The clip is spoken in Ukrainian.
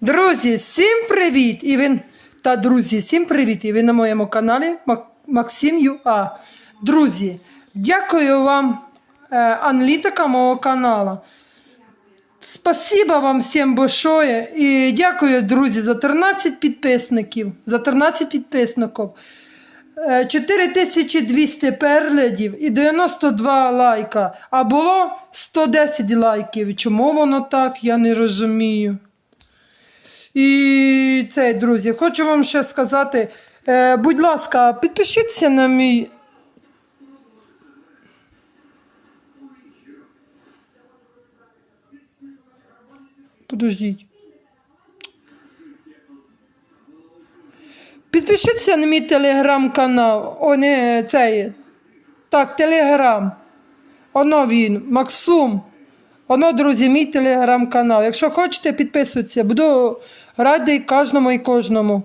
Друзі, всім привіт! І ви... Та друзі, всім привіт! І ви на моєму каналі Максим ЮА. Друзі, дякую вам, е, аналітика мого каналу. Спасибо вам всім большое. І дякую, друзі, за 13 підписників. За 13 підписників. Е, 4200 переглядів і 92 лайка. А було 110 лайків. Чому воно так, я не розумію. І це, друзі, хочу вам ще сказати. Е, будь ласка, підпишіться на мій. Подождіть. Підпишіться на мій телеграм-канал. О, не цей. Так, телеграм. Оно він, Максум. Оно, друзі, мій телеграм-канал. Якщо хочете, підписуйтесь. Буду радий кожному і кожному.